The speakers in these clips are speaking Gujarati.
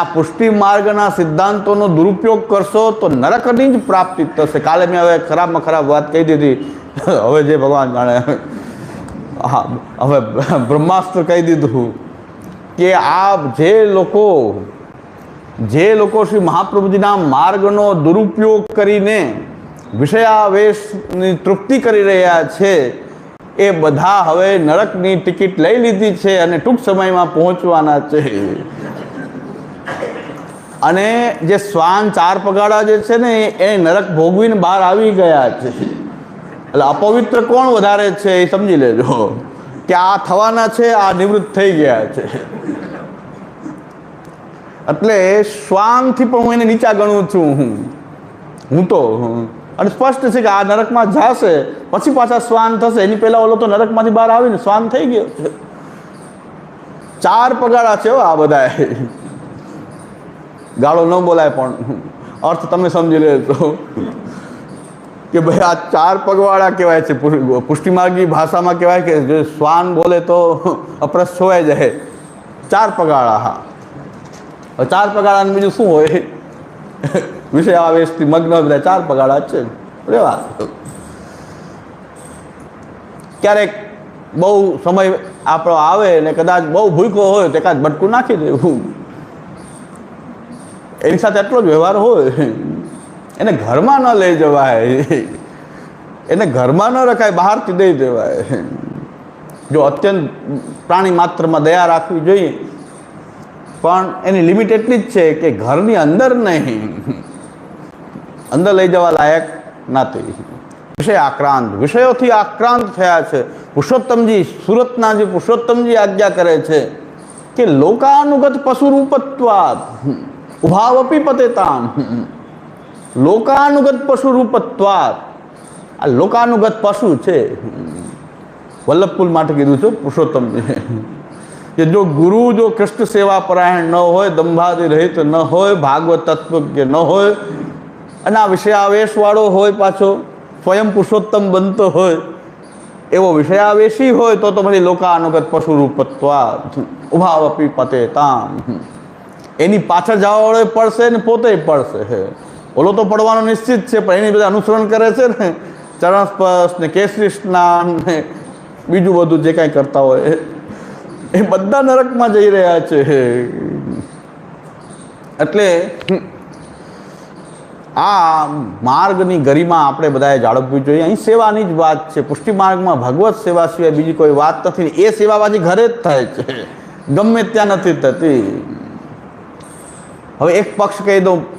આ પુષ્ટિ માર્ગના સિદ્ધાંતોનો દુરુપયોગ કરશો તો નરકની જ પ્રાપ્તિ થશે. કાલે મેં હવે ખરાબમાં ખરાબ વાત કહી દીધી. હવે જે ભગવાન જાણે. હવે બ્રહ્માસ્ત્ર કહી દીધું કે આ જે લોકો જે લોકો શ્રી મહાપ્રભુજીના માર્ગનો દુરુપયોગ કરીને વિષયાવેશની તૃપ્તિ કરી રહ્યા છે, એ બધા હવે નરકની ટિકિટ લઈ લીધી છે અને ટૂંક સમયમાં પહોંચવાના છે. અને જે શ્વાન ચાર પગાડા જે છે ને, એ નરક ભોગવીને બહાર આવી ગયા છે. એટલે અપવિત્ર કોણ વધારે છે એ સમજી લેજો. કે આ થવાના છે, આ નિવૃત્ત થઈ ગયા છે. એટલે શ્વાનથી પણ હું એને નીચા ગણું છું હું. હું તો અને સ્પષ્ટ છે કે આ નરકમાં જશે, પછી પાછા શ્વાન થશે. એની પહેલા ઓલો તો નરકમાંથી બહાર આવીને શ્વાન થઈ ગયો છે. ચાર પગાડા છે આ બધા ગાળો ન બોલાય પણ અર્થ તમે સમજી લેજો. કે ભાઈ આ ચાર પગવાળા કહેવાય છે પુષ્ટિમાર્ગી ભાષામાં કહેવાય કે જે શ્વાન બોલે તો અપ્રસ છોવાઈ જાય. ચાર પગાળા, હા. ચાર પગાળાનું બીજું શું હોય? વિષય આવેશથી મગ્ન બધા ચાર પગાળા છે. રેવા. ક્યારેક બહુ સમય આપણો આવે ને કદાચ બહુ ભૂખો હોય તો એકાદ બટકું નાખી દેવું. એની સાથે એટલો જ વ્યવહાર હોય, એને ઘરમાં ન લઈ જવાય. એને ઘરમાં ન રખાય બહારથી દઈ દેવાય. જો અત્યંત પ્રાણી માત્રમાં દયા રાખવી જોઈએ. પણ એની લિમિટ એટલી જ છે કે ઘરની અંદર નહીં. અંદર લઈ જવા લાયક નથી. વિષય આક્રાંત. વિષયોથી આક્રાંત થયા છે. પુરુષોત્તમજી સુરતના જે પુરુષોત્તમજી આજ્ઞા કરે છે કે લોકાનુગત પશુરૂપત્વાદ ઉભાવપી પતેતામ લોકાનુગત પશુરૂપત્વાદ આ લોકાનુગત પશુ છે વલ્લભપુલ માટે કીધું છે પુરુષોત્તમ કે જો ગુરુ જો કૃષ્ણ સેવા પરાયણ ન હોય દંભાદી રહિત ન હોય ભાગવત તત્વજ્ઞ ન હોય અને આ વિષયાવેશવાળો હોય પાછો સ્વયં પુરુષોત્તમ બનતો હોય એવો વિષયાવેશી હોય તો તો પછી લોકાનુગત પશુ રૂપત્વા ઉભાવપી પતે તામ એની પાછળ જવાવાળો પડશે ને પોતે પડશે ઓલો તો પડવાનો નિશ્ચિત છે, પણ એની બધા અનુસરણ કરે છે ને. ચરણ સ્પર્શ ને કેસરી સ્નાન ને બીજું બધું જે કાંઈ કરતા હોય એ બધા નરકમાં જઈ રહ્યા છે એટલે આ માર્ગની ગરિમા આપણે બધાએ જાળવવી જોઈએ. અહીં સેવાની જ વાત છે. પુષ્ટિ માર્ગમાં ભગવત સેવા સિવાય બીજી કોઈ વાત નથી. એ સેવા પાછી ઘરે જ થાય છે. ગમે ત્યાં નથી થતી. હવે એક પક્ષ કહી દઉં.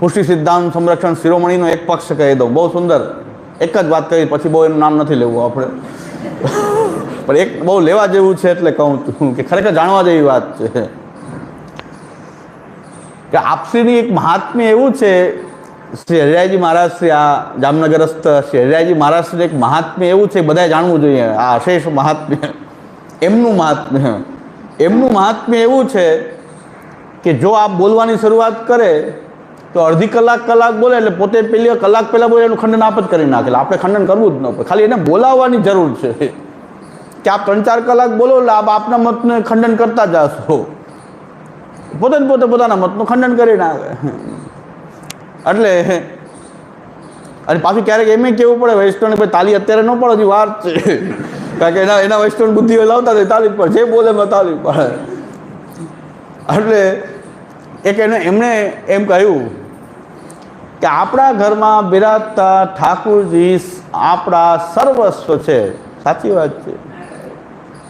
પુષ્ટિ સિદ્ધાંત સંરક્ષણ શિરોમણીનો એક પક્ષ કહી દઉં. બહુ સુંદર. એક જ વાત કરી, પછી બહુ એનું નામ નથી લેવું આપણે. પણ એક બહુ લેવા જેવું છે એટલે કહું છું કે ખરેખર જાણવા જેવી વાત છે. કે આપસીની એક મહાત્મ્ય એવું છે, શ્રી હરિરાયજી મહારાજ શ્રી આ જામનગરસ્થ શ્રી હરિરાયજી મહારાજ એક મહાત્મ્ય એવું છે, બધાએ જાણવું જોઈએ. આ અશેષ મહાત્મ્ય. એમનું મહાત્મ્ય. એમનું મહાત્મ્ય એવું છે કે જો આપ બોલવાની શરૂઆત કરે, તો અડધી કલાક કલાક બોલે એટલે પોતે પેલી કલાક પહેલાં બોલે એનું ખંડન આપ જ કરી નાખે. આપણે ખંડન કરવું જ ન પડે. ખાલી એને બોલાવવાની જરૂર છે. કે આપ ત્રણ ચાર કલાક બોલો એટલે આપ આપના મતને ખંડન કરતા જશો. પોતે જ પોતે પોતાના મતનું ખંડન કરી નાખે. એટલે, અને પાછું ક્યારેક એમ કેવું પડે, વૈષ્ણવને ભાઈ તાલી અત્યારે ન પડે હજી વાર છે. કારણ કે એના એના વૈષ્ણવ બુદ્ધિ લાવતા તાલી પડે જે બોલે એમાં તાલી પડે. એટલે એક એને એમણે એમ કહ્યું કે આપણા ઘરમાં બિરાજતા ઠાકુરજી આપણા સર્વસ્વ છે. સાચી વાત છે.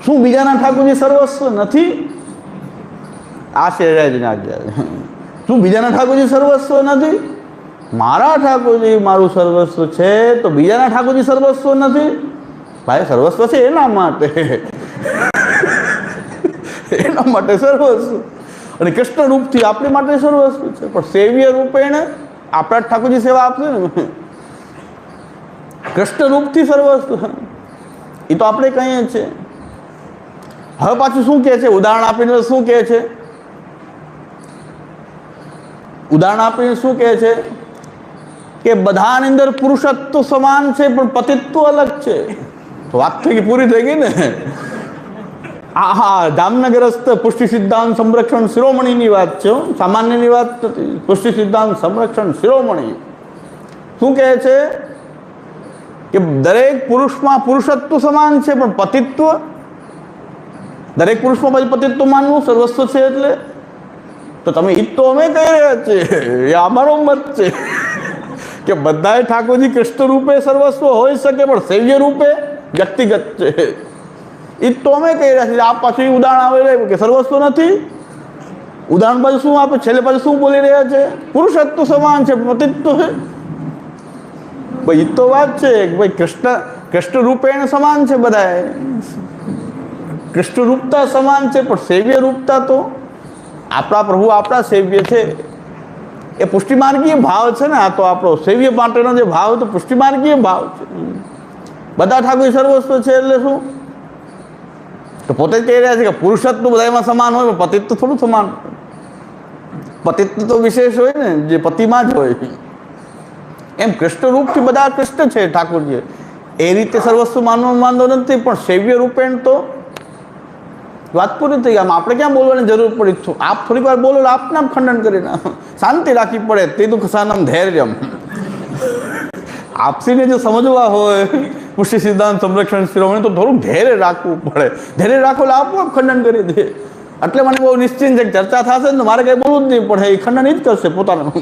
શું બીજાના ઠાકુરજી સર્વસ્વ નથી? આ આજ્ઞા શું બીજાના ઠાકોરજી સર્વસ્વ નથી? મારા ઠાકોરજી મારું સર્વસ્વ છે તો બીજાના ઠાકોરજી સર્વસ્વ નથી? ભાઈ, સર્વસ્વ છે એના માટે. એના માટે સર્વસ્વ. અને કૃષ્ણ રૂપથી આપણી માટે સર્વસ્વ છે. પણ સેવ્ય રૂપે એને આપણા જ ઠાકોરજી સેવા આપશે ને. કૃષ્ણ રૂપથી સર્વસ્વ એ તો આપણે કહીએ છીએ. હવે પાછું શું કહે છે? ઉદાહરણ આપીને શું કહે છે? ઉદાહરણ આપીને શું કહે છે? કે બધાની અંદર પુરુષત્વ સમાન છે, પણ પતિત્વ અલગ છે. વાત થઈ ગઈ, પૂરી થઈ ગઈ ને? આ હા જામનગરસ્થ પુષ્ટિ સિદ્ધાંત સંરક્ષણ શિરોમણીની વાત છે સામાન્યની વાત નથી પુષ્ટિ સિદ્ધાંત સંરક્ષણ શિરોમણી. શું કહે છે? કે દરેક પુરુષમાં પુરુષત્વ સમાન છે, પણ પતિત્વ? દરેક પુરુષમાં પછી પતિત્વ માનવું સર્વસ્વ છે એટલે? તો તમે ઈદ તો અમે કહી રહ્યા છીએ. એ અમારો મત છે. કે બધાએ ઠાકોરજી કૃષ્ણ રૂપે સર્વસ્વ હોઈ શકે, પણ સેવ્ય રૂપે વ્યક્તિગત છે. એ તો અમે કહી રહ્યા છીએ આ પાછું ઉદાહરણ આવે રહ્યું કે સર્વસ્વ નથી. ઉદાહરણ પછી શું આપે? છેલ્લે પછી શું બોલી રહ્યા છે? પુરુષત્વ સમાન છે પતિત્વ છે. ભાઈ એ તો વાત છે કે ભાઈ, કૃષ્ણ કૃષ્ણ રૂપેણ સમાન છે બધાએ કૃષ્ણ રૂપતા સમાન છે, પણ સેવ્ય રૂપતા તો આપણા પ્રભુ આપણા સેવ્ય છે. એ પુષ્ટિમાર્ગીય ભાવ છે ને આ તો આપણો. સેવ્ય માટેનો જે ભાવ તો પુષ્ટિમાર્ગીય ભાવ છે. બધા ઠાકોર સર્વસ્વ છે એટલે શું? તો પોતે જ કહી રહ્યા છે કે પુરુષત્વ બધામાં સમાન હોય, પણ પતિત્વ થોડું સમાન પતિત્વ તો વિશેષ હોય ને, જે પતિમાં જ હોય. એમ કૃષ્ણ રૂપથી બધા કૃષ્ણ છે ઠાકોરજી એ રીતે સર્વસ્વ માનવા માંદો નથી, પણ સેવ્ય રૂપેણ તો વાત પૂરી થઈ આમ આપણે ક્યાં બોલવાની જરૂર પડી? છું આપ થોડીક વાર બોલો આપને આપ ખંડન કરીને શાંતિ રાખવી પડે, તે દુઃખ સાનમ ધૈર્યમ. આપસીને જો સમજવા હોય પુષ્ટિ સિદ્ધાંત સંરક્ષણ શિરોમણી તો થોડુંક ધૈર્ય રાખવું પડે. ધૈર્ય રાખો એટલે આપોઆપ ખંડન કરી દે. એટલે મને બહુ નિશ્ચિંત છે ચર્ચા થશે ને, મારે કંઈ બોલવું જ નહીં પડે. એ ખંડન એ જ કરશે પોતાનું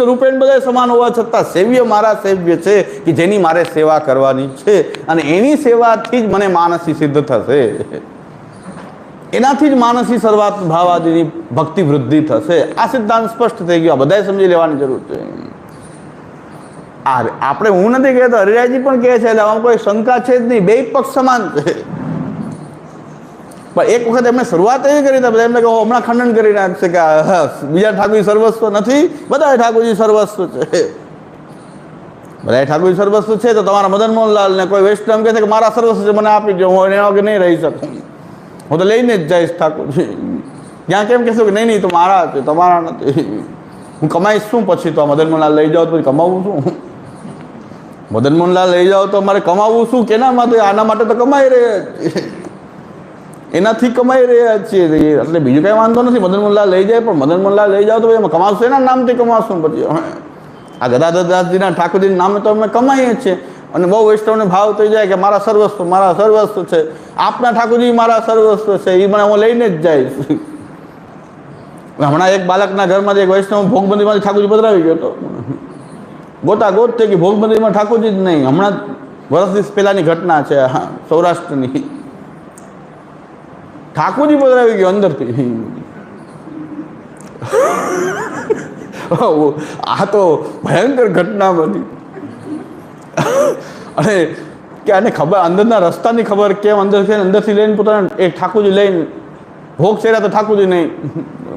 રૂપેણ બધા સમાન હોવા છતાં સેવ્ય મારા સેવ્ય છે કે જેની મારે સેવા કરવાની છે અને એની સેવાથી જ મને માનસી સિદ્ધ થશે. એનાથી જ માનસી સર્વાત ભાવાદીની ભક્તિ વૃદ્ધિ થશે. આ સિદ્ધાંત સ્પષ્ટ થઈ ગયો. બધાએ સમજી લેવાની જરૂર છે. આ આપણે હું નથી કહેતો હરિરાયજી પણ કહે છે એટલે આમાં કોઈ શંકા છે જ નહીં. બે પક્ષ સમાન છે. પણ એક વખત એમણે શરૂઆત એવી કરી બધા એમને કહો હમણાં ખંડન કરી નાખશે કે બીજા ઠાકોરજી સર્વસ્વ નથી. બધા ઠાકોરજી સર્વસ્વ છે. બધા ઠાકોરજી સર્વસ્વ છે તો તમારા મદન મોહનલાલ ને કોઈ વૈષ્ણવ કહે છે કે, મારા સર્વસ્વ છે, મને આપી દો હું એના વગર નહીં રહી શકું. હું તો લઈને જ જઈશ ઠાકોરજી. ત્યાં કેમ કહેશો કે, નહીં નહીં, તો મારા છે, તમારા નથી. હું કમાઈશ શું પછી? તો મદન મોહનલાલ લઈ જાઓ તો પછી કમાવું શું? મદન મોહનલાલ લઈ જાઓ તો મારે કમાવું શું? કેના માટે આના માટે તો કમાઈ રહ્યા એનાથી કમાઈ રહ્યા છીએ. એટલે બીજું કાંઈ વાંધો નથી. મદન મોહનલાલ લઈ જાય, પણ મદન મોહનલાલ લઈ જાઓ તો એમાં કમાવશું? એના નામથી કમાશું પછી આ ગદાધર દાસજીના ઠાકોરજીના નામે તો અમે કમાઈએ છીએ. અને બહુ વૈષ્ણવને ભાવ થઈ જાય કે મારા સર્વસ્વ મારા સર્વસ્વ છે. આપના ઠાકોરજી મારા સર્વસ્વ છે. એ મને હું લઈને જ જઈશ હમણાં એક બાળકના ઘરમાં એક વૈષ્ણવ ભોગબંધીમાંથી ઠાકોરજી પધરાવી ગયો હતો. ગોતા ગોત થઈ ગઈ ભોગબંધીમાં ઠાકોરજી જ નહીં. હમણાં વર્ષ પહેલાંની ઘટના છે સૌરાષ્ટ્રની. ઠાકોરજી પધરાવી ગયો અંદરથી. આ તો ભયંકર ઘટના બની. અને કે આને ખબર, અંદરના રસ્તાની ખબર કેમ અંદર છે અંદરથી લઈને પોતાના એક ઠાકોરજી લઈને ભોગ શેરા તો ઠાકોરજી નહીં.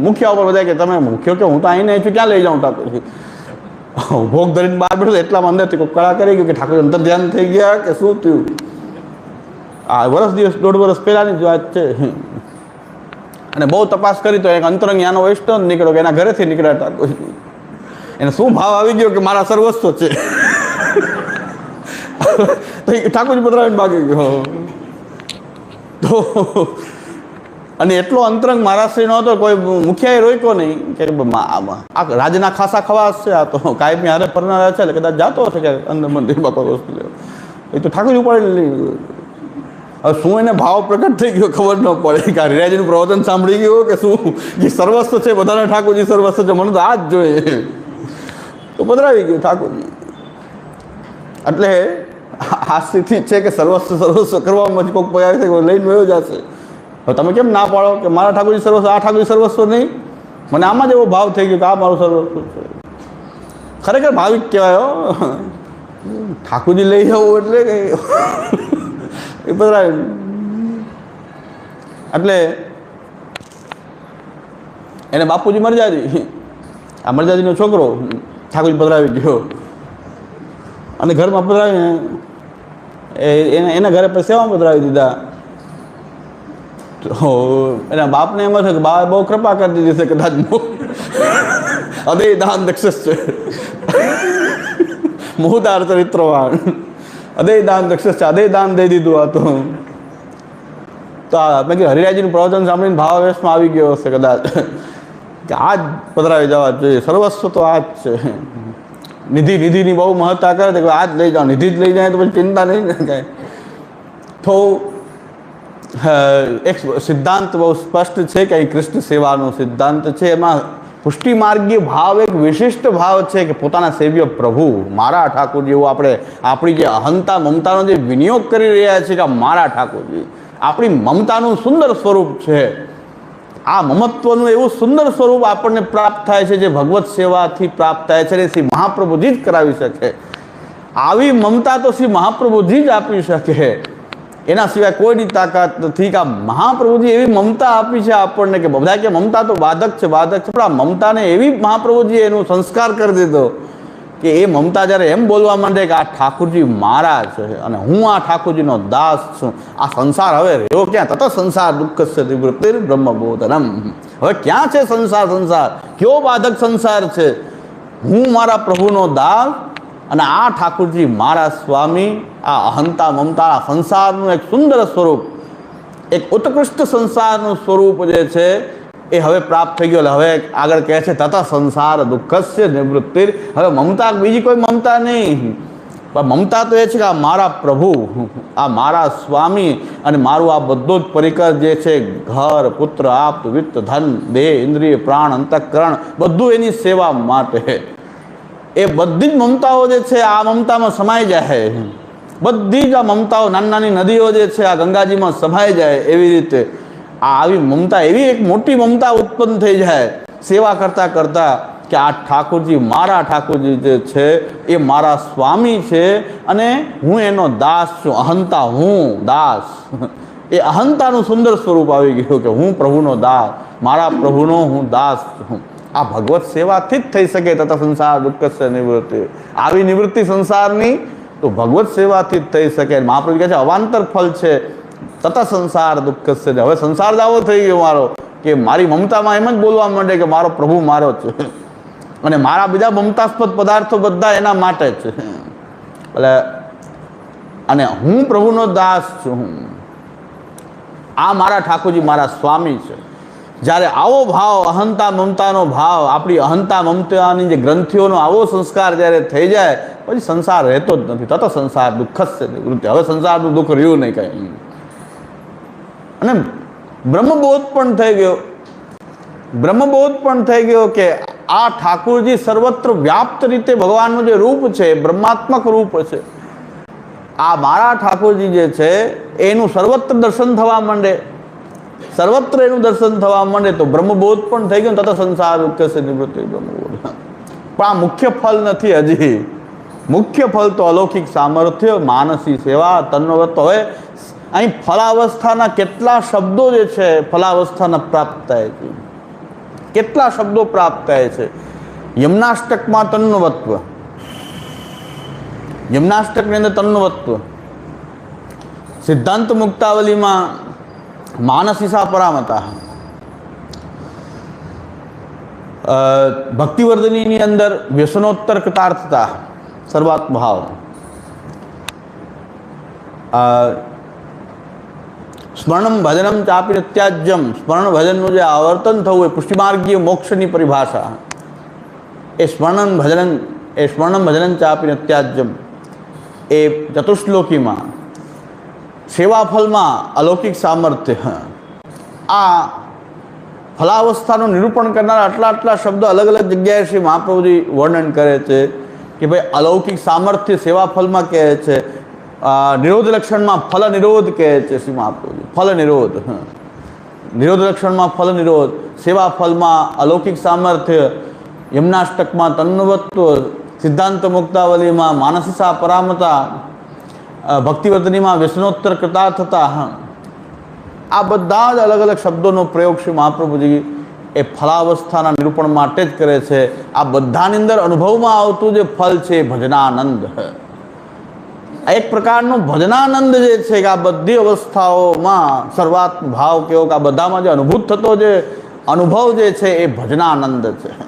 મુખ્ય ઉપર બધા કે, તમે મુખ્ય કે હું તો અહીં નહીં છું ક્યાં લઈ જાઉં ઠાકોરજી? ભોગ ધરીને બહાર બેઠો એટલામાં અંદરથી કોઈ કળા કરી ગયું કે ઠાકોર અંતર ધ્યાન થઈ ગયા કે શું થયું? આ વર્ષ દિવસ, દોઢ વર્ષ પહેલાંની જ વાત છે. અને બહુ તપાસ કરી તો એક અંતરંગ યાનો વૈષ્ણવ નીકળ્યો કે એના ઘરેથી નીકળ્યા ઠાકોર એને શું ભાવ આવી ગયો કે મારા સર્વસ્વ છે? તો ઠાકોરજી પધરાવીને ભાગી ગયો. તો અને એટલો અંતરંગ મહારાષ્ટ્રીનો હતો, કોઈ મુખિયાએ રોક્યો નહીં કે આ રાજના ખાસા ખવાસ છે, આ તો કાયમી હારે ફરનારા છે, એટલે કદાચ જાતો હશે કે અંદર મંદિરમાં કોઈ વસ્તુ એ તો ઠાકોરજી ઉપાડી હવે શું એને ભાવ પ્રગટ થઈ ગયો ખબર ન પડે. કે આ રિયાજીનું પ્રવચન સાંભળી ગયો કે શું? જે સર્વસ્વ છે, બધાને ઠાકોરજી સર્વસ્વ છે, મને તો આ જ જોઈએ. તો પધરાવી ગયું ઠાકોરજી. એટલે આ સ્થિતિ છે કે સર્વસ્વ સર્વસ્વ કરવામાં જ કોઈક પગાર લઈને વયો જશે. હવે તમે કેમ ના પાડો કે મારા ઠાકોરજી સર્વસ્વ, આ ઠાકોરજી સર્વસ્વ નહીં? મને આમાં જ એવો ભાવ થઈ ગયો કે આ મારું સર્વસ્વ છે. ખરેખર ભાવિક કહેવાય ઠાકોરજી લઈ જવું એટલે એ બધા એટલે એને બાપુજી મરજાદી આ મરજાદીનો છોકરો ઠાકોરજી પધરાવી ગયો. અને ઘરમાં પધરાવીને એને ઘરે પછી સેવા પધરાવી દીધા. તો એના બાપને એમ છે કે બા બહુ કૃપા કરી દીધી છે કદાચ બહુ. અદય દાન દક્ષસ છે. મોહદાર ચરિત્રવાન અદય દાન દક્ષસ છે અદય દાન દઈ દીધું આ તો. તો મેં કીધું, હરિરાયજીનું પ્રવચન સાંભળીને ભાવાવેશમાં આવી ગયો હશે કદાચ. કે આ જ પધરાવી જવા જોઈએ, સર્વસ્વ તો આ જ છે. નિધિ નિધિની બહુ મહત્તા કરે તો કે આ જ લઈ જાઓ, નિધિ જ લઈ જાય તો પછી ચિંતા નહીં ને કાંઈ. તો એક સિદ્ધાંત બહુ સ્પષ્ટ છે કે અહીં કૃષ્ણ સેવાનો સિદ્ધાંત છે. એમાં પુષ્ટિ માર્ગીય ભાવ એક વિશિષ્ટ ભાવ છે કે પોતાના સેવ્ય પ્રભુ મારા ઠાકોર જેવું આપણે આપણી જે અહંતા મમતાનો જે વિનિયોગ કરી રહ્યા છીએ કે મારા ઠાકોરજી આપણી મમતાનું સુંદર સ્વરૂપ છે. આ મમત્વનું એવું સુંદર સ્વરૂપ આપણને પ્રાપ્ત થાય છે જે ભગવત સેવાથી પ્રાપ્ત થાય છે અને શ્રી મહાપ્રભુજી જ કરાવી શકે. આવી મમતા તો શ્રી મહાપ્રભુજી જ આપી શકે. એના સિવાય કોઈની તાકાત નથી કે આ મહાપ્રભુજી એવી મમતા આપી છે આપણને કે બધા કે મમતા તો બાધક છે બાધક છે, પણ આ મમતાને એવી મહાપ્રભુજીએ એનો સંસ્કાર કરી દીધો કે એ મમતા જ્યારે એમ બોલવા માંડે કે આ ઠાકુરજી મારા છે અને હું આ ઠાકુરજીનો દાસ છું, આ સંસાર હવે રહ્યો ક્યાં? તથા સંસાર દુઃખ છે બ્રહ્મબોધનમ હવે ક્યાં છે સંસાર સંસાર? કયો બાધક સંસાર છે? હું મારા પ્રભુનો દાસ અને આ ઠાકુરજી મારા સ્વામી, આ અહંતા મમતા, આ સંસારનું એક સુંદર સ્વરૂપ, એક ઉત્કૃષ્ટ સંસારનું સ્વરૂપ જે છે, એ હવે પ્રાપ્ત થઈ ગયો. એટલે હવે આગળ કહે છે તથા સંસાર દુઃખસ્ય નિવૃત્તિ હવે મમતા, બીજી કોઈ મમતા નહીં. મમતા તો એ છે કે આ મારા પ્રભુ, આ મારા સ્વામી અને મારું આ બધું જ પરિકર જે છે, ઘર, પુત્ર, આપ, વિત્ત, ધન, દેહ, ઇન્દ્રિય, પ્રાણ, અંતઃકરણ, બધું એની સેવા માટે એ બધી જ મમતાઓ જે છે, આ મમતામાં સમાઈ જાય બધી જ આ મમતાઓ નાની નાની નદીઓ જે છે, આ ગંગાજીમાં સમાઈ જાય એવી રીતે. આ આવી મમતા, એવી એક મોટી મમતા ઉત્પન્ન થઈ જાય સેવા કરતાં કરતાં કે આ ઠાકોરજી, મારા ઠાકોરજી જે છે, એ મારા સ્વામી છે અને હું એનો દાસ છું, અહંતા હું, દાસ. એ અહંતાનું સુંદર સ્વરૂપ આવી ગયું કે હું પ્રભુનો દાસ મારા પ્રભુનો હું દાસ છું. આ ભગવત સેવાથી જ થઈ શકે તથા સંસાર દુઃખ નિવૃત્તિ. આવી નિવૃત્તિ સંસારની તો ભગવત સેવાથી જ થઈ શકે. મહાપ્રભુ કહે છે, અવાંતર ફલ છે તથા સંસાર દુઃખ છે હવે સંસાર દાવો થઈ ગયો મારો કે મારી મમતામાં એમ જ બોલવા માંડે કે મારો પ્રભુ મારો છે. અને મારા બીજા મમતાસ્પદ પદાર્થો બધા એના માટે છે. એટલે, અને હું પ્રભુનો દાસ છું. આ મારા ઠાકોરજી, મારા સ્વામી છે. જ્યારે આવો ભાવ અહંતા મમતાનો ભાવ, આપણી અહંતા મમતાની જે ગ્રંથિઓનો આવો સંસ્કાર જ્યારે થઈ જાય, પછી સંસાર રહેતો જ નથી. તથા સંસાર દુઃખ જ છે નિવૃત્તિ હવે સંસારનું દુઃખ રહ્યું નહીં કંઈ. અને બ્રહ્મબોધ પણ થઈ ગયો. બ્રહ્મબોધ પણ થઈ ગયો કે આ ઠાકુરજી સર્વત્ર વ્યાપ્ત રીતે ભગવાનનું જે રૂપ છે બ્રહ્માત્મક રૂપ છે. આ મારા ઠાકોરજી જે છે, એનું સર્વત્ર દર્શન થવા માંડે. સર્વત્ર એનું દર્શન થવા માંડે તો બ્રહ્મબોધ પણ થઈ ગયો તથા સંસાર છે, નિવૃત્તિ બ્રહ્મબોધ. પણ આ મુખ્ય ફલ નથી હજી. મુખ્ય ફલ તો અલૌકિક સામર્થ્ય, માનસી સેવા તન્નવત હવે અહીં ફલાવસ્થાના કેટલા શબ્દો જે છે, ફલાવસ્થાના પ્રાપ્ત થાય છે. કેટલા શબ્દો પ્રાપ્ત થાય છે? યમનાષ્ટકમાં તન્નવત્વ યમનાષ્ટકની અંદર તન્નવત્વ સિદ્ધાંત મુક્તાવલીમાં માનસીસા પરામતા ભક્તિવર્ધનીની અંદર વ્યસનોત્તર કૃતાર્થતા સર્વાત્મભાવ સ્મરણમ ભજનમ ચાપી ત્યાજ્યમ સ્મરણ ભજનનું જે આવર્તન થવું એ પુષ્ટિમાર્ગીય મોક્ષની પરિભાષા। એ સ્મરણમ ભજન એ સ્મરણમ ભજનમ ચાપી ત્યાજ્યમ એ ચતુશ્લોકીમાં સેવાફલમાં અલૌકિક સામર્થ્ય આ ફલાવસ્થાનું નિરૂપણ કરનાર આટલા આટલા શબ્દો અલગ અલગ જગ્યાએ શ્રી મહાપ્રભુજી વર્ણન કરે છે કે ભાઈ અલૌકિક સામર્થ્ય સેવાફલમાં કહે છે નિરોધ લક્ષણમાં ફલ નિરોધ કહે છે શ્રી મહાપ્રભુજી ફલ નિરોધ. નિરોધ લક્ષણમાં ફલ નિરોધ સેવા ફલમાં અલૌકિક સામર્થ્ય, યમનાષ્ટકમાં તન્નવત્વ સિદ્ધાંત મુક્તાવલીમાં માનસિસા પરામતા અ, ભક્તિવર્ધનીમાં વ્યસનોત્તર થતા હં. આ બધા જ અલગ અલગ શબ્દોનો પ્રયોગ શ્રી મહાપ્રભુજી એ ફલાવસ્થાના નિરૂપણ માટે જ કરે છે. આ બધાની અંદર અનુભવમાં આવતું જે ફલ છે ભજનાનંદ. એક પ્રકારનો ભજનાનંદ જે છે કે આ બધી અવસ્થાઓમાં સર્વાત્મ ભાવ કેવો કે આ બધામાં જે અનુભૂત થતો જે અનુભવ જે છે એ ભજનાનંદ છે પરિવારને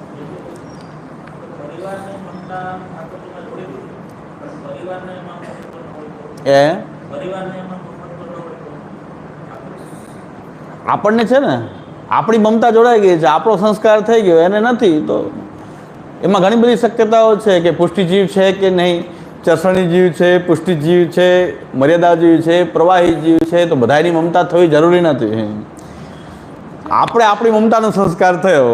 મમતા ઠાકોરજીમાં જોડી દીધી. પણ પરિવારને એમાં મહત્વ ન હોય તો. એ. આપણને છે ને આપણી મમતા જોડાઈ ગઈ છે આપણો સંસ્કાર થઈ ગયો એને નથી તો એમાં ઘણી બધી શક્યતાઓ છે કે પુષ્ટિજીવ છે કે નહીં ચરસણી જીવ છે પુષ્ટિજીવ છે મર્યાદા જીવ છે પ્રવાહી જીવ છે તો બધાની મમતા થવી જરૂરી નથી. આપણે આપણી મમતાનો સંસ્કાર થયો.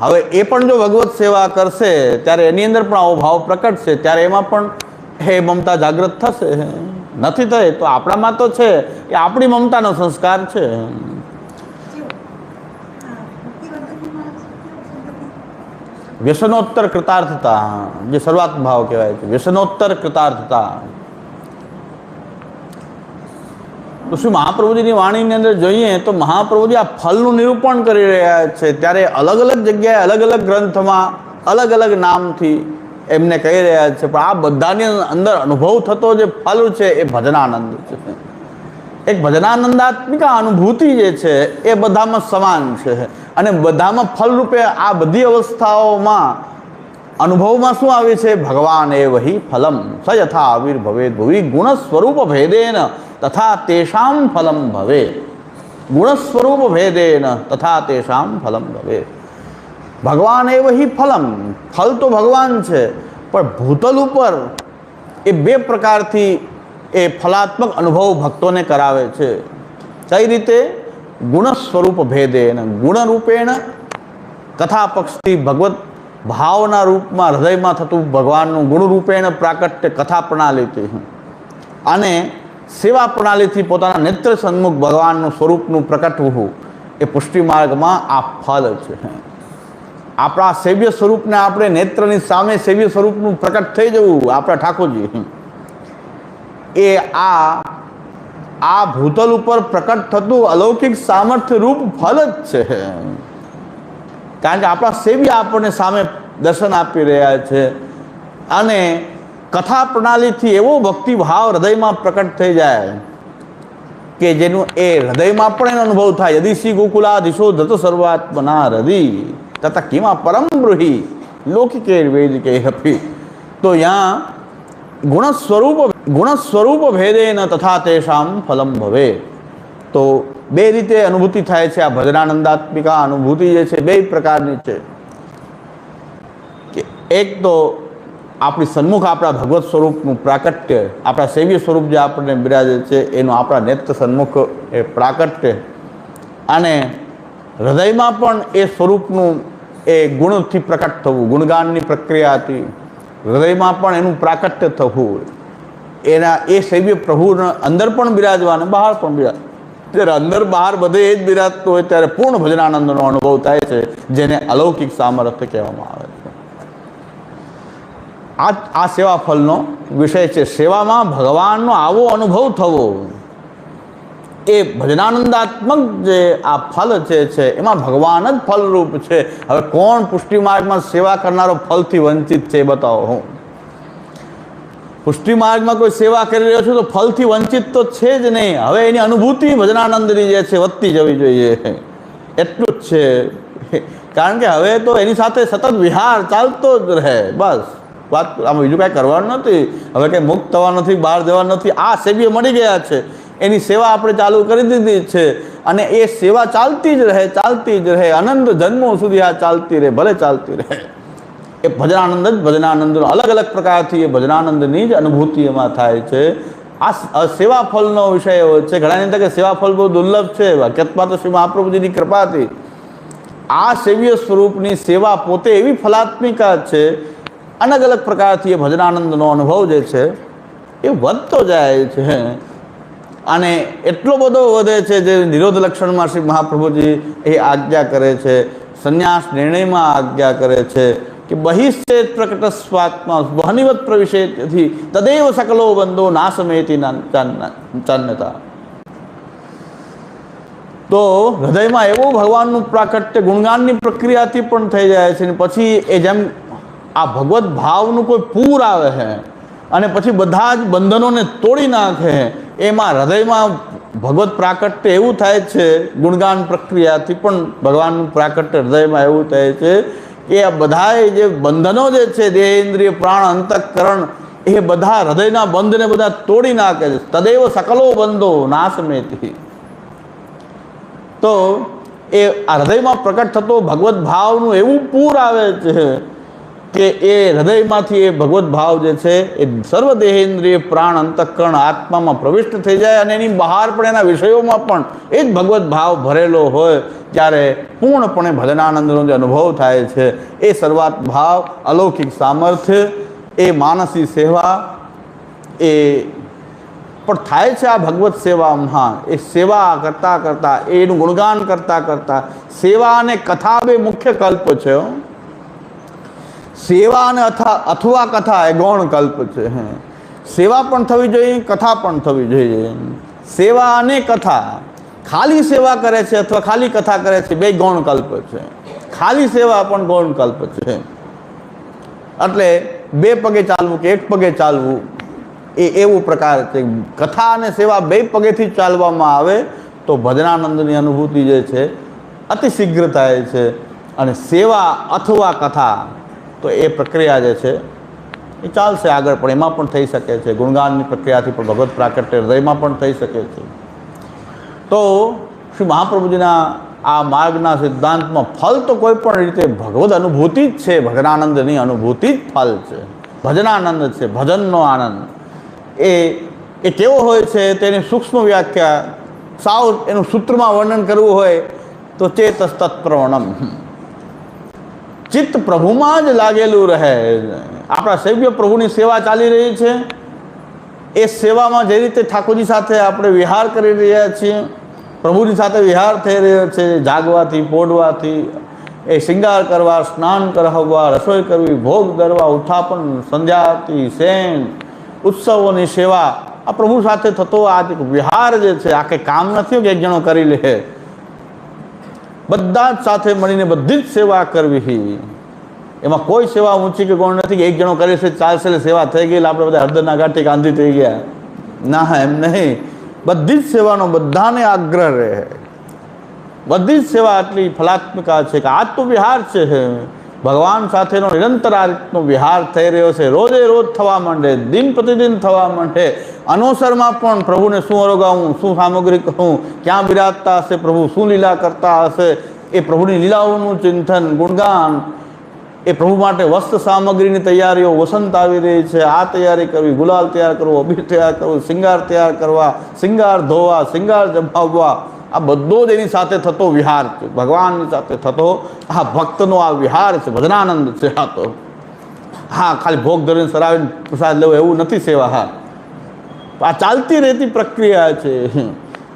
હવે એ પણ જો ભગવત સેવા કરશે ત્યારે એની અંદર પણ આવો ભાવ પ્રકટશે ત્યારે એમાં પણ એ મમતા જાગૃત થશે? નથી થઈ તો આપણામાં તો છે એ આપણી મમતાનો સંસ્કાર છે. વ્યસનોત્તર કૃતાર્થતા, જે શરૂઆત ભાવ કહેવાય છે. વ્યસનોત્તર કૃતાર્થતા. તો શું મહાપ્રભુજીની વાણીની અંદર જોઈએ તો મહાપ્રભુજી આ ફલનું નિરૂપણ કરી રહ્યા છે. ત્યારે અલગ અલગ જગ્યાએ અલગ અલગ ગ્રંથમાં અલગ અલગ નામથી એમને કહી રહ્યા છે, પણ આ બધાની અંદર અનુભવ થતો જે ફલ છે એ ભજનાનંદ છે. એક ભજનાનંદાત્મિકા અનુભૂતિ જે છે એ બધામાં સમાન છે અને બધામાં ફલરૂપે આ બધી અવસ્થાઓમાં અનુભવમાં શું આવે છે? ભગવાન એ વહી ફલમ સ યથા આવિર્ભવે ભુવિ ગુણ સ્વરૂપ ભેદેન તથા તેષામ ફલમ ભવે. ગુણ સ્વરૂપ ભેદેન તથા તેષામ ફલમ ભવે. ભગવાન એ વહી ફલમ, ફલ તો ભગવાન છે, પણ ભૂતલ ઉપર એ બે પ્રકારથી એ ફલાત્મક અનુભવ ભક્તોને કરાવે છે. કઈ રીતે? ગુણ સ્વરૂપ ભેદેન ગુણરૂપેણ કથા પક્ષથી ભગવત ભાવના રૂપમાં, હૃદયમાં થતું ભગવાનનું ગુણરૂપેણ પ્રાકટ્ય કથા પ્રણાલીથી. અને સેવા પ્રણાલીથી પોતાના નેત્ર સન્મુખ ભગવાનનું સ્વરૂપનું પ્રકટવું એ પુષ્ટિ માર્ગમાં આ ફલ છે. આપણા સેવ્ય સ્વરૂપને આપણે નેત્રની સામે સેવ્ય સ્વરૂપનું પ્રકટ થઈ જવું આપણા ઠાકોરજી. એ આ આ ભૂતલ ઉપર પ્રકટ થતું અલૌકિક સામર્થ્ય રૂપ ફલ જ છે. કારણ કે આપણા સેવ્ય આપણને સામે દર્શન આપી રહ્યા છે. અને કથા પ્રણાલીથી એવો ભક્તિભાવ હૃદયમાં પ્રકટ થઈ જાય કે જેનું એ હૃદયમાં પણ એનો અનુભવ થાય. યદિ શ્રી ગોકુલા દિશો ધત સર્વાત્મના હૃદય તથા કિમા પરમ બ્રુહી, લૌકિકે વૈદિકે હપી. તો યા ગુણ સ્વરૂપ ગુણ સ્વરૂપ ભેદેન તથા તેષામ ફલમ ભવે. તો બે રીતે અનુભૂતિ થાય છે. આ ભજનાનંદાત્મિકા અનુભૂતિ જે છે, બે પ્રકારની છે. કે એક તો આપણી સન્મુખ આપણા ભગવત સ્વરૂપનું પ્રાકટ્ય, આપણા સેવ્ય સ્વરૂપ જે આપણને બિરાજે છે, એનું આપણા નેત્ર સન્મુખ એ પ્રાકટ્ય. અને હૃદયમાં પણ એ સ્વરૂપનું એ ગુણથી પ્રકટ થવું, ગુણગાનની પ્રક્રિયા હતી. હૃદયમાં પણ એનું પ્રાકટ્ય થવું. એના એ સેવ્ય પ્રભુના અંદર પણ બિરાજવા બહાર પણ બિરાજ જ્યારે અંદર બહાર બધે એ જ બિરાજતું હોય ત્યારે પૂર્ણ ભજનાનંદનો અનુભવ થાય છે, જેને અલૌકિક સામર્થ્ય કહેવામાં આવે છે. આ આ સેવા ફલનો વિષય છે, સેવામાં ભગવાનનો આવો અનુભવ થવો. એ ભજનાનંદાત્મક જે આ ફલ જે છે, એમાં ભગવાન જ ફલરૂપ છે. હવે કોણ પુષ્ટિ માર્ગમાં સેવા કરનારો ફલથી વંચિત છે એ બતાવો હું. પુષ્ટિ માર્ગમાં કોઈ સેવા કરી રહ્યો છું તો ફલથી વંચિત તો છે જ નહીં. હવે એની અનુભૂતિ ભજનાનંદની જે છે, વધતી જવી જોઈએ. એટલું જ છે. કારણ કે હવે તો એની સાથે સતત વિહાર ચાલતો જ રહે. બસ. વાત, આમાં બીજું કાંઈ કરવાનું નથી. હવે કંઈ મુક્ત થવા નથી, બહાર જવા નથી. આ સેવ્ય મળી ગયા છે. એની સેવા આપણે ચાલુ કરી દીધી છે અને એ સેવા ચાલતી જ રહે, ચાલતી જ રહે. અનંત જન્મો સુધી આ ચાલતી રહે, ભલે ચાલતી રહે. એ ભજનાનંદ જ ભજનાનંદનો અલગ અલગ પ્રકારથી એ ભજનાનંદની જ અનુભૂતિ એમાં થાય છે. આ સેવા ફલનો વિષય છે. ઘણાની અંદર કે સેવા ફળ બહુ દુર્લભ છે. વાક્યતમાં તો શ્રી મહાપ્રભુજીની કૃપાથી આ સેવ્ય સ્વરૂપની સેવા પોતે એવી ફલાત્મિકા છે. અલગ અલગ પ્રકારથી એ ભજનાનંદનો અનુભવ જે છે, એ વધતો જાય છે. અને એટલો બધો વધે છે જે નિરોધ લક્ષણમાં શ્રી મહાપ્રભુજી એ આજ્ઞા કરે છે, સંન્યાસ નિર્ણયમાં આજ્ઞા કરે છે કે બહિશ્ચેત પ્રકટ સ્વાત્મા વહનિવત પ્રવિશેથી તદેવ સકલો બંધો નાશમેતી ચાન્યતા તો હૃદયમાં એવું ભગવાનનું પ્રાકટ્ય ગુણગાનની પ્રક્રિયાથી પણ થઈ જાય છે ને પછી એ જેમ આ ભગવત ભાવનું કોઈ પૂર આવે છે અને પછી બધા જ બંધનોને તોડી નાખે. એમાં હૃદયમાં ભગવત પ્રાકટ્ય એવું થાય છે, ગુણગાન પ્રક્રિયાથી પણ ભગવાનનું પ્રાકટ્ય હૃદયમાં એવું થાય છે કે આ બધાય જે બંધનો જે છે દેહ ઇન્દ્રિય પ્રાણ, અંતઃકરણ, એ બધા હૃદયના બંધને બધા તોડી નાખે છે. તદેવ સકલો બંધો નાશમેથી તો એ હૃદયમાં પ્રકટ થતો ભગવત ભાવનું એવું પૂર આવે છે કે એ હૃદયમાંથી એ ભગવત ભાવ જે છે, એ સર્વદેહેન્દ્રિય પ્રાણ અંતઃકરણ આત્મામાં પ્રવિષ્ટ થઈ જાય અને એની બહાર પણ એના વિષયોમાં પણ એ જ ભગવત ભાવ ભરેલો હોય ત્યારે પૂર્ણપણે ભજનાનંદનો જે અનુભવ થાય છે, એ સર્વાત ભાવ, અલૌકિક સામર્થ્ય, એ માનસી સેવા, એ પણ થાય છે આ ભગવત સેવામાં એ સેવા કરતાં કરતાં, એનું ગુણગાન કરતાં કરતાં, સેવા અને કથા બે મુખ્ય કલ્પ છે. સેવા અને અથા અથવા કથા એ ગૌણ કલ્પ છે. સેવા પણ થવી જોઈએ, કથા પણ થવી જોઈએ. સેવા અને કથા ખાલી સેવા કરે છે અથવા ખાલી કથા કરે છે બે ગૌણ કલ્પ છે. ખાલી સેવા પણ ગૌણ કલ્પ છે. એટલે બે પગે ચાલવું કે એક પગે ચાલવું એ એવો પ્રકાર છે. કથા અને સેવા બે પગેથી ચાલવામાં આવે તો ભજનાનંદની અનુભૂતિ જે છે, અતિ શીઘ્ર થાય છે. અને સેવા, અથવા, કથા તો એ પ્રક્રિયા જે છે, એ ચાલશે આગળ, પણ એમાં પણ થઈ શકે છે. ગુણગાનની પ્રક્રિયાથી પણ ભગવત પ્રાકટ્ય હૃદયમાં પણ થઈ શકે છે. તો શ્રી મહાપ્રભુજીના આ માર્ગના સિદ્ધાંતમાં ફલ તો કોઈ પણ રીતે ભગવદ અનુભૂતિ જ છે, ભજનાનંદની અનુભૂતિ જ ફલ છે. ભજનાનંદ છે, ભજનનો આનંદ. એ એ કેવો હોય છે, તેની સૂક્ષ્મ વ્યાખ્યા સાવ એનું સૂત્રમાં વર્ણન કરવું હોય તો ચેતસ તત્પ્રવણમ. ચિત્ત પ્રભુમાં જ લાગેલું રહે. આપણા સૈવ્ય પ્રભુની સેવા ચાલી રહી છે. એ સેવામાં જે રીતે ઠાકોરજી સાથે આપણે વિહાર કરી રહ્યા છીએ, પ્રભુની સાથે વિહાર થઈ રહ્યો છે, જાગવાથી, પોડવાથી, એ શિંગાર કરવા, સ્નાન કરાવવા, રસોઈ કરવી, ભોગ ધરવા ઉત્થાપન સંધ્યાતી સેન, ઉત્સવોની સેવા આ પ્રભુ સાથે થતો આ વિહાર જે છે આ કંઈ કામ નથી કે એક જણો કરી લે. બધા જ સાથે મળીને બધી જ સેવા કરવી. એમાં કોઈ સેવા ઊંચી કે કોણ નથી કે એક જણો કરે છે, ચાલશે સેવા થઈ ગઈ આપણે બધા હળદરના ગાંઠી ગાંધી થઈ ગયા. ના, એમ નહીં. બધી જ સેવાનો બધાને આગ્રહ રહે. બધી જ સેવા આટલી ફલાત્મિકા છે કે આ તો વિહાર છે. ભગવાન સાથેનો નિરંતર આ રીતનો વિહાર થઈ રહ્યો છે. રોજે રોજ થવા માંડે, દિન પ્રતિદિન થવા માંડે. અનોસરમાં પણ પ્રભુને શું અરોગાવું શું સામગ્રી કહું, ક્યાં બિરાજતા હશે પ્રભુ, શું લીલા કરતા હશે, એ પ્રભુની લીલાઓનું ચિંતન, ગુણગાન, એ પ્રભુ માટે વસ્ત્ર સામગ્રીની તૈયારીઓ વસંત આવી રહી છે. આ તૈયારી કરવી, ગુલાલ તૈયાર કરવો અભિર તૈયાર કરવો, શિંગાર તૈયાર કરવા, શિંગાર ધોવા, શિંગાર જમાવવા આ બધો જ એની સાથે થતો વિહાર છે. ભગવાનની સાથે થતો આ ભક્તનો આ વિહાર છે. ભજનાનંદ છે આ તો. હા, ખાલી ભોગ ધરીને સરાવીને પ્રસાદ લેવો એવું નથી સેવા, હા. આ ચાલતી રહેતી પ્રક્રિયા છે.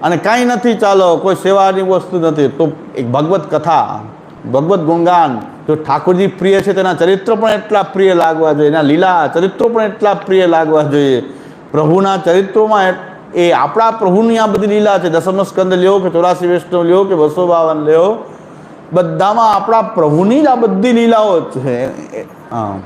અને કાંઈ નથી ચાલો, કોઈ સેવાની વસ્તુ નથી. તો એક ભગવત કથા, ભગવત ગુણગાન, જો ઠાકોરજી પ્રિય છે તેના ચરિત્ર પણ એટલા પ્રિય લાગવા જોઈએ, એના લીલા ચરિત્રો પણ એટલા પ્રિય લાગવા જોઈએ. પ્રભુના ચરિત્રોમાં એ- આપણા પ્રભુની આ બધી લીલા છે. દસમ સ્કંદ લ્યો કે ચોરાસી વૈષ્ણવ લ્યો કે બસો બાવન લ્યો. બધામાં આપણા પ્રભુની જ આ બધી લીલાઓ છે. હા.